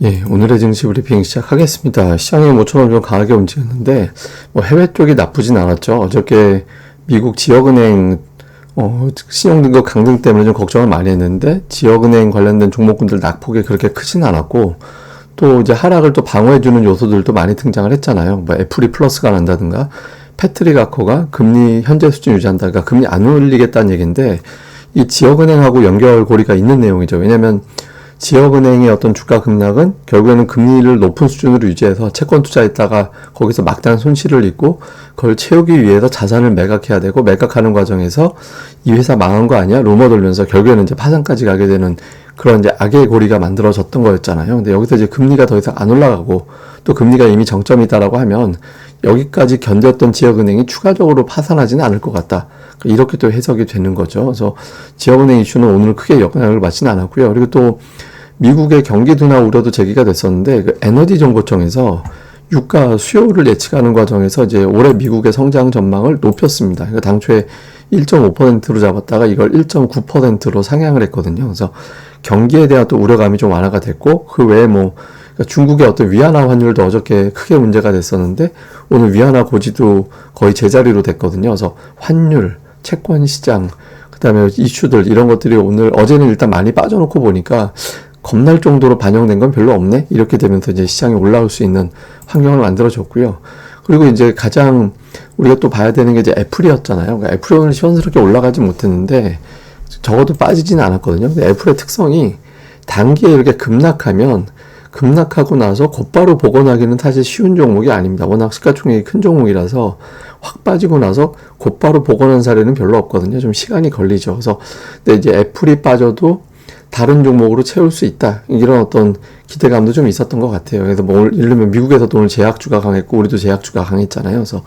예, 오늘의 증시 브리핑 시작하겠습니다. 시장이 모처럼 좀 강하게 움직였는데, 뭐 해외 쪽이 나쁘진 않았죠. 어저께 미국 지역은행, 어, 신용등급 강등 때문에 좀 걱정을 많이 했는데, 지역은행 관련된 종목군들 낙폭이 그렇게 크진 않았고, 또 이제 하락을 또 방어해주는 요소들도 많이 등장을 했잖아요. 뭐 애플이 플러스가 난다든가, 패트릭 아코가 금리 현재 수준 유지한다. 그러니까 금리 안 올리겠다는 얘기인데, 이 지역은행하고 연결고리가 있는 내용이죠. 왜냐면, 지역은행의 어떤 주가 급락은 결국에는 금리를 높은 수준으로 유지해서 채권 투자했다가 거기서 막대한 손실을 입고 그걸 채우기 위해서 자산을 매각해야 되고 매각하는 과정에서 이 회사 망한 거 아니야? 루머 돌면서 결국에는 이제 파산까지 가게 되는 그런 이제 악의 고리가 만들어졌던 거였잖아요. 근데 여기서 이제 금리가 더 이상 안 올라가고 또 금리가 이미 정점이다라고 하면 여기까지 견뎠던 지역은행이 추가적으로 파산하지는 않을 것 같다. 이렇게 또 해석이 되는 거죠. 그래서 지역은행 이슈는 오늘 크게 영향을 받지는 않았고요. 그리고 또 미국의 경기 둔화 우려도 제기가 됐었는데 그 에너지 정보청에서 유가 수요를 예측하는 과정에서 이제 올해 미국의 성장 전망을 높였습니다. 그러니까 당초에 1.5%로 잡았다가 이걸 1.9%로 상향을 했거든요. 그래서 경기에 대한 또 우려감이 좀 완화가 됐고 그 외에 뭐 그러니까 중국의 어떤 위안화 환율도 어저께 크게 문제가 됐었는데 오늘 위안화 고지도 거의 제자리로 됐거든요. 그래서 환율, 채권 시장, 그다음에 이슈들 이런 것들이 오늘 어제는 일단 많이 빠져놓고 보니까 겁날 정도로 반영된 건 별로 없네 이렇게 되면서 이제 시장이 올라올 수 있는 환경을 만들어줬고요. 그리고 이제 가장 우리가 또 봐야 되는 게 이제 애플이었잖아요. 그러니까 애플이 오늘 시원스럽게 올라가지 못했는데 적어도 빠지지는 않았거든요. 근데 애플의 특성이 단기에 이렇게 급락하면 급락하고 나서 곧바로 복원하기는 사실 쉬운 종목이 아닙니다. 워낙 시가총액이 큰 종목이라서 확 빠지고 나서 곧바로 복원한 사례는 별로 없거든요. 좀 시간이 걸리죠. 그래서 근데 이제 애플이 빠져도 다른 종목으로 채울 수 있다. 이런 어떤 기대감도 좀 있었던 것 같아요. 그래서 뭐, 예를 들면 미국에서도 오늘 제약주가 강했고, 우리도 제약주가 강했잖아요. 그래서,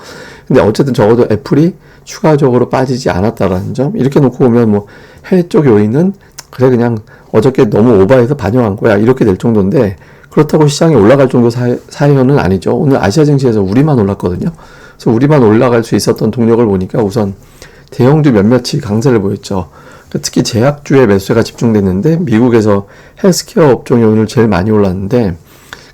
근데 어쨌든 적어도 애플이 추가적으로 빠지지 않았다라는 점. 이렇게 놓고 보면 뭐, 해외 쪽 요인은, 그래, 그냥 어저께 너무 오버해서 반영한 거야. 이렇게 될 정도인데, 그렇다고 시장이 올라갈 정도 사, 사연은 아니죠. 오늘 아시아 증시에서 우리만 올랐거든요. 그래서 우리만 올라갈 수 있었던 동력을 보니까 우선 대형주 몇몇이 강세를 보였죠. 그러니까 특히 제약주의 매수가 집중됐는데 미국에서 헬스케어 업종이 오늘 제일 많이 올랐는데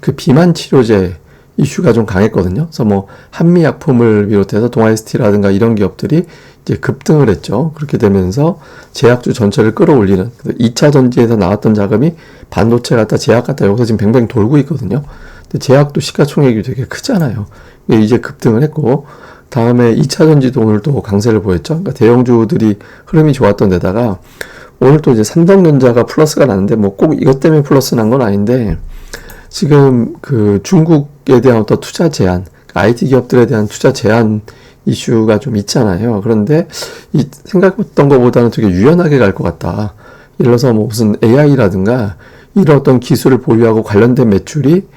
그 비만 치료제 이슈가 좀 강했거든요. 그래서 뭐 한미 약품을 비롯해서 동아이스티라든가 이런 기업들이 이제 급등을 했죠. 그렇게 되면서 제약주 전체를 끌어올리는 2차 전지에서 나왔던 자금이 반도체 갖다 제약 갖다 여기서 지금 뱅뱅 돌고 있거든요. 근데 제약도 시가총액이 되게 크잖아요. 이제 급등을 했고 다음에 2차 전지도 오늘 또 강세를 보였죠. 그러니까 대형주들이 흐름이 좋았던 데다가 오늘 또 이제 삼성전자가 플러스가 나는데 뭐 꼭 이것 때문에 플러스 난 건 아닌데 지금 그 중국에 대한 어떤 투자 제한, 그러니까 IT 기업들에 대한 투자 제한 이슈가 좀 있잖아요. 그런데 이 생각했던 것보다는 되게 유연하게 갈 것 같다. 예를 들어서 뭐 무슨 AI라든가 이런 어떤 기술을 보유하고 관련된 매출이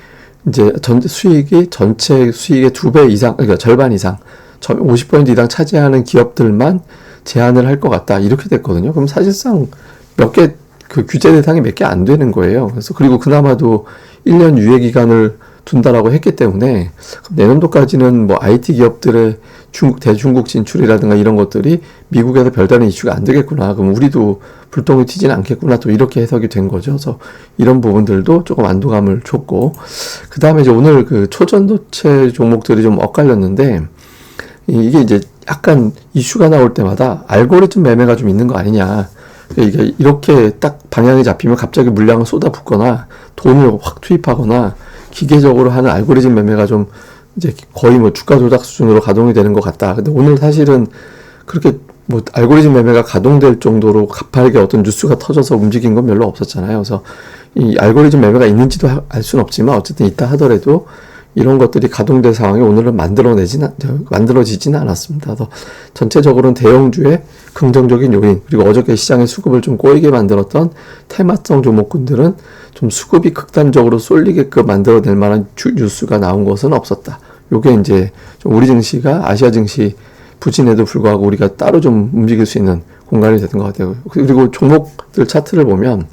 이제 전 수익이 전체 수익의 두 배 이상, 그러니까 절반 이상, 50% 이상 차지하는 기업들만 제한을 할 것 같다. 이렇게 됐거든요. 그럼 사실상 몇 개, 그 규제 대상이 몇 개 안 되는 거예요. 그래서 그리고 그나마도 1년 유예 기간을 둔다라고 했기 때문에 내년도까지는 뭐 IT 기업들의 중국 대중국 진출이라든가 이런 것들이 미국에서 별다른 이슈가 안 되겠구나. 그럼 우리도 불똥이 튀지는 않겠구나. 또 이렇게 해석이 된 거죠. 그래서 이런 부분들도 조금 안도감을 줬고 그 다음에 이제 오늘 그 초전도체 종목들이 좀 엇갈렸는데 이게 이제 약간 이슈가 나올 때마다 알고리즘 매매가 좀 있는 거 아니냐. 이게 이렇게 딱 방향이 잡히면 갑자기 물량을 쏟아붓거나 돈을 확 투입하거나 기계적으로 하는 알고리즘 매매가 좀 이제 거의 뭐 주가 조작 수준으로 가동이 되는 것 같다. 근데 오늘 사실은 그렇게 뭐 알고리즘 매매가 가동될 정도로 가파르게 어떤 뉴스가 터져서 움직인 건 별로 없었잖아요. 그래서 이 알고리즘 매매가 있는지도 알 수는 없지만 어쨌든 있다 하더라도 이런 것들이 가동된 상황이 오늘은 만들어내지는 만들어지지는 않았습니다. 전체적으로는 대형주의 긍정적인 요인 그리고 어저께 시장의 수급을 좀 꼬이게 만들었던 테마성 종목군들은 좀 수급이 극단적으로 쏠리게끔 만들어낼 만한 주, 뉴스가 나온 것은 없었다. 요게 이제 좀 우리 증시가 아시아 증시 부진에도 불구하고 우리가 따로 좀 움직일 수 있는 공간이 되는 것 같아요. 그리고 종목들 차트를 보면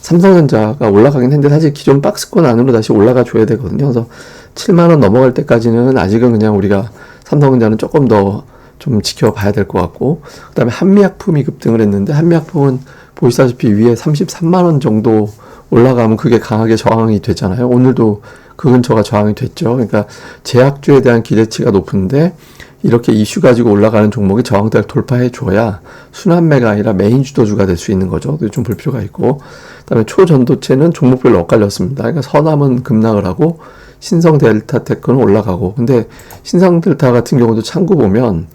삼성전자가 올라가긴 했는데 사실 기존 박스권 안으로 다시 올라가 줘야 되거든요. 그래서 7만 원 넘어갈 때까지는 아직은 그냥 우리가 삼성전자는 조금 더 좀 지켜봐야 될 것 같고 그다음에 한미약품이 급등을 했는데 한미약품은 보시다시피 위에 33만 원 정도 올라가면 그게 강하게 저항이 되잖아요. 오늘도 그 근처가 저항이 됐죠. 그러니까 제약주에 대한 기대치가 높은데 이렇게 이슈 가지고 올라가는 종목이 저항대를 돌파해 줘야 순환매가 아니라 메인 주도주가 될 수 있는 거죠. 좀 볼 필요가 있고. 그다음에 초전도체는 종목별로 엇갈렸습니다. 그러니까 서남은 급락을 하고 신성 델타 테크는 올라가고. 근데 신성 델타 같은 경우도 창구 보면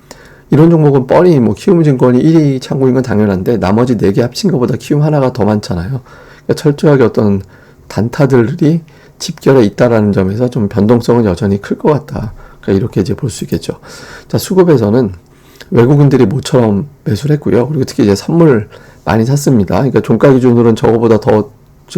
이런 종목은 뻔히 뭐 키움 증권이 1위 창구인 건 당연한데 나머지 4개 합친 것보다 키움 하나가 더 많잖아요. 그러니까 철저하게 어떤 단타들이 집결해 있다라는 점에서 좀 변동성은 여전히 클 것 같다. 그러니까 이렇게 이제 볼 수 있겠죠. 자, 수급에서는 외국인들이 모처럼 매수를 했고요. 그리고 특히 이제 선물 많이 샀습니다. 그러니까 종가 기준으로는 저거보다 더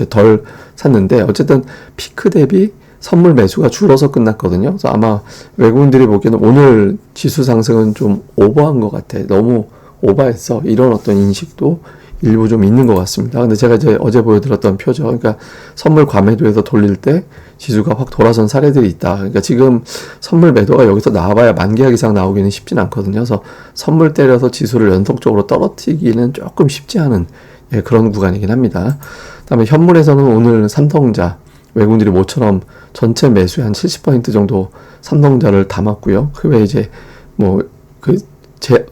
덜 샀는데 어쨌든 피크 대비 선물 매수가 줄어서 끝났거든요. 그래서 아마 외국인들이 보기에는 오늘 지수 상승은 좀 오버한 것 같아. 너무 오버했어. 이런 어떤 인식도 일부 좀 있는 것 같습니다. 근데 제가 이제 어제 보여드렸던 표죠. 그러니까 선물 과매도에서 돌릴 때 지수가 확 돌아선 사례들이 있다. 그러니까 지금 선물 매도가 여기서 나와봐야 만 계약 이상 나오기는 쉽진 않거든요. 그래서 선물 때려서 지수를 연속적으로 떨어뜨리기는 조금 쉽지 않은 예, 그런 구간이긴 합니다. 그다음에 현물에서는 오늘 삼성자 외국인들이 모처럼 전체 매수의 한 70% 정도 삼성자를 담았고요. 그 외에 이제 뭐그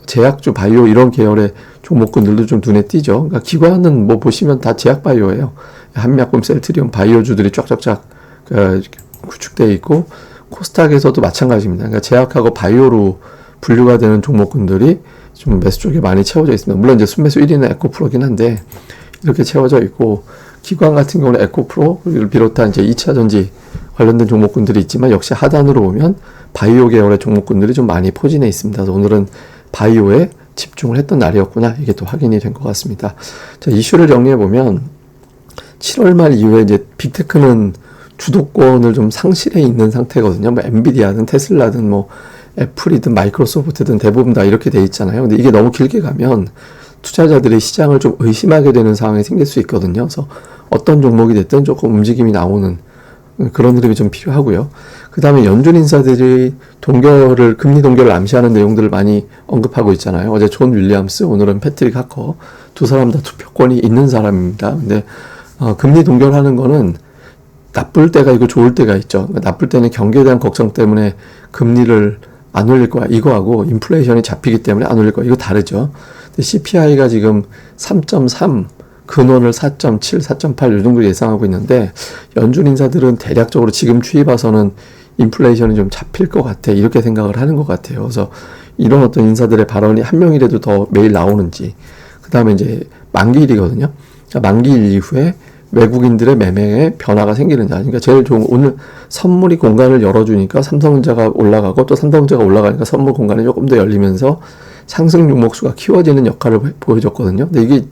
제약주 바이오 이런 계열의 종목군들도 좀 눈에 띄죠. 그러니까 기관은 뭐 보시면 다 제약 바이오예요. 한약품, 셀트리온 바이오주들이 쫙쫙쫙 그 구축되어 있고 코스닥에서도 마찬가지입니다. 그러니까 제약하고 바이오로 분류가 되는 종목군들이 좀 매수 쪽에 많이 채워져 있습니다. 물론 이제 순매수 1위는 에코프로긴 한데 이렇게 채워져 있고 기관 같은 경우는 에코프로를 비롯한 이제 2차 전지 관련된 종목군들이 있지만 역시 하단으로 보면 바이오 계열의 종목군들이 좀 많이 포진해 있습니다. 오늘은 바이오에 집중을 했던 날이었구나. 이게 또 확인이 된 것 같습니다. 자, 이슈를 정리해 보면 7월 말 이후에 이제 빅테크는 주도권을 좀 상실해 있는 상태거든요. 뭐 엔비디아든 테슬라든 뭐 애플이든 마이크로소프트든 대부분 다 이렇게 돼 있잖아요. 근데 이게 너무 길게 가면 투자자들이 시장을 좀 의심하게 되는 상황이 생길 수 있거든요. 그래서 어떤 종목이 됐든 조금 움직임이 나오는 그런 흐름이 좀 필요하고요. 그 다음에 연준 인사들이 동결을, 금리 동결을 암시하는 내용들을 많이 언급하고 있잖아요. 어제 존 윌리엄스, 오늘은 패트릭 하커. 두 사람 다 투표권이 있는 사람입니다. 근데, 어, 금리 동결하는 거는 나쁠 때가 있고 좋을 때가 있죠. 그러니까 나쁠 때는 경기에 대한 걱정 때문에 금리를 안 올릴 거야. 이거하고 인플레이션이 잡히기 때문에 안 올릴 거야. 이거 다르죠. CPI가 지금 3.3, 근원을 4.7, 4.8이 정도 예상하고 있는데 연준 인사들은 대략적으로 지금 추이 봐서는 인플레이션이 좀 잡힐 것 같아 이렇게 생각을 하는 것 같아요. 그래서 이런 어떤 인사들의 발언이 한 명이라도 더 매일 나오는지 그 다음에 이제 만기일이거든요. 그러니까 만기일 이후에 외국인들의 매매에 변화가 생기는지 그러니까 제일 좋은 오늘 선물이 공간을 열어주니까 삼성전자가 올라가고 또 삼성전자가 올라가니까 선물 공간이 조금 더 열리면서 상승 종목수가 키워지는 역할을 보여줬거든요. 근데 이게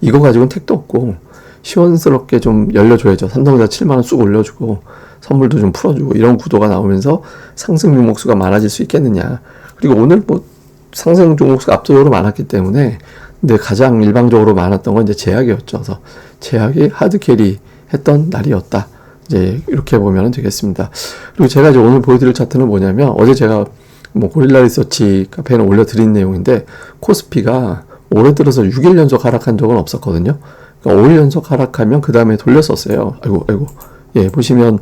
이거 가지고는 택도 없고 시원스럽게 좀 열려줘야죠. 삼성전자 7만 원 쑥 올려주고 선물도 좀 풀어주고 이런 구도가 나오면서 상승 종목수가 많아질 수 있겠느냐. 그리고 오늘 뭐 상승 종목수가 압도적으로 많았기 때문에 근데 가장 일방적으로 많았던 건 이제 제약이었죠. 그래서 제약이 하드 캐리 했던 날이었다. 이제 이렇게 보면 되겠습니다. 그리고 제가 이제 오늘 보여드릴 차트는 뭐냐면 어제 제가 뭐 고릴라 리서치 카페에 올려드린 내용인데 코스피가 올해 들어서 6일 연속 하락한 적은 없었거든요. 그러니까 5일 연속 하락하면 그 다음에 돌렸었어요. 아이고, 아이고. 예, 보시면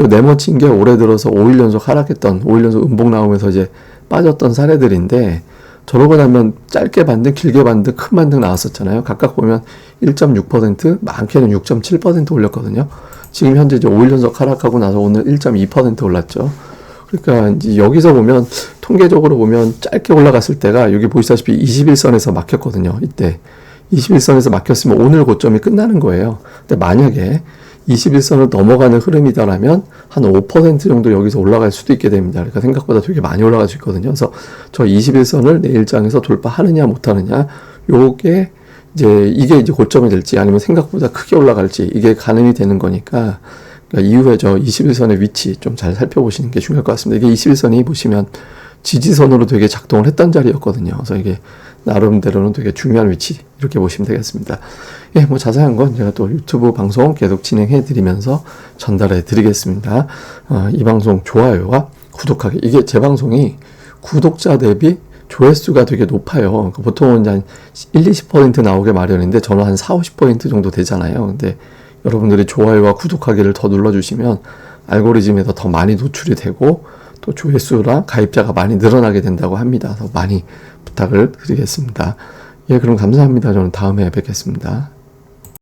요 네모친 게 올해 들어서 5일 연속 하락했던 5일 연속 음봉 나오면서 이제 빠졌던 사례들인데 저러고 나면 짧게 반등, 길게 반등, 큰 반등 나왔었잖아요. 각각 보면 1.6%, 많게는 6.7% 올렸거든요. 지금 현재 이제 5일 연속 하락하고 나서 오늘 1.2% 올랐죠. 그러니까 이제 여기서 보면 통계적으로 보면 짧게 올라갔을 때가 여기 보시다시피 21선에서 막혔거든요. 이때 21선에서 막혔으면 오늘 고점이 끝나는 거예요. 근데 만약에 21선을 넘어가는 흐름이다라면 한 5% 정도 여기서 올라갈 수도 있게 됩니다. 그러니까 생각보다 되게 많이 올라갈 수 있거든요. 그래서 저 21선을 내일장에서 돌파하느냐 못하느냐 요게 이제 이게 이제 고점이 될지 아니면 생각보다 크게 올라갈지 이게 가늠이 되는 거니까 그러니까 이후에 저 21선의 위치 좀 잘 살펴보시는 게 중요할 것 같습니다. 이게 21선이 보시면 지지선으로 되게 작동을 했던 자리였거든요. 그래서 이게 나름대로는 되게 중요한 위치 이렇게 보시면 되겠습니다. 예, 뭐 자세한 건 제가 또 유튜브 방송 계속 진행해 드리면서 전달해 드리겠습니다. 어, 이 방송 좋아요와 구독하기 이게 제 방송이 구독자 대비 조회수가 되게 높아요. 그러니까 보통은 한 1, 20% 나오게 마련인데 저는 한 4, 50% 정도 되잖아요. 근데 여러분들이 좋아요와 구독하기를 더 눌러주시면 알고리즘에서 더 많이 노출이 되고 또 조회수랑 가입자가 많이 늘어나게 된다고 합니다. 더 많이 부탁을 드리겠습니다. 예, 그럼 감사합니다. 저는 다음에 뵙겠습니다.